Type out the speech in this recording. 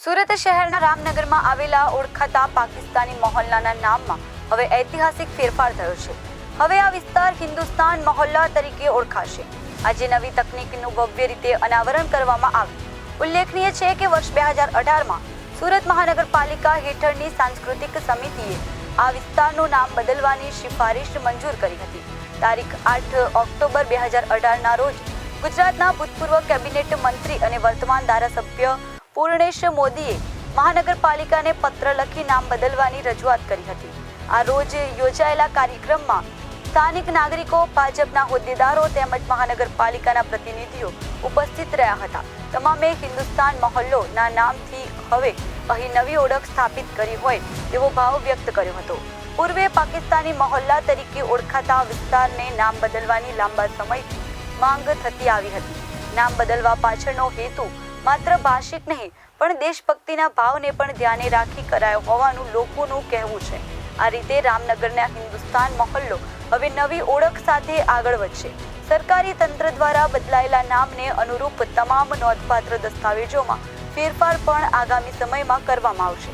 સુરત શહેરના રામનગરમાં આવેલા ઓળખાતા પાકિસ્તાની મહોલ્લાના નામમાં હવે ઐતિહાસિક ફેરફાર થયો છે. હવે આ વિસ્તાર હિન્દુસ્તાન મહોલ્લા તરીકે ઓળખાશે. આજે નવી તકનીકનું ભવ્ય રીતે અનાવરણ કરવામાં આવ્યું. ઉલ્લેખનીય છે કે વર્ષ બે હજાર અઢારમાં સુરત મહાનગરપાલિકા હેઠળની સાંસ્કૃતિક સમિતિએ આ વિસ્તારનું નામ બદલવાની સિફારિશ મંજૂર કરી હતી. તારીખ આઠ ઓક્ટોબર બે હજાર અઢારના રોજ ગુજરાતના ભૂતપૂર્વ કેબિનેટ મંત્રી અને વર્તમાન ધારાસભ્ય પૂર્ણેશ મોદીએ મહાનગરપાલિકાને પત્ર લખી નામ બદલવાની રજૂઆત કરી હતી. આ રોજ યોજાયેલા કાર્યક્રમમાં સ્થાનિક નાગરિકો, ભાજપના હોદ્દેદારો તેમજ મહાનગરપાલિકાના પ્રતિનિધિઓ ઉપસ્થિત રહ્યા હતા. તમામે હિન્દુસ્તાન મહોલ્લોના નામથી હવે અહીં નવી ઓળખ સ્થાપિત કરી હોય તેવો ભાવ વ્યક્ત કર્યો હતો. પૂર્વે પાકિસ્તાની મહોલ્લા તરીકે ઓળખાતા વિસ્તારને નામ બદલવાની લાંબા સમયથી માંગ થતી આવી હતી. નામ બદલવા પાછળનો હેતુ માત્ર ભાષિક નહીં, પણ દેશભક્તિના ભાવને પણ ધ્યાને રાખી કરાયો હોવાનું લોકોનું કહેવું છે. આ રીતે રામનગરના હિન્દુસ્તાન મહોલ્લો હવે નવી ઓળખ સાથે આગળ વધશે. સરકારી તંત્ર દ્વારા બદલાયેલા નામને અનુરૂપ તમામ નોંધપાત્ર દસ્તાવેજોમાં ફેરફાર પણ આગામી સમયમાં કરવામાં આવશે.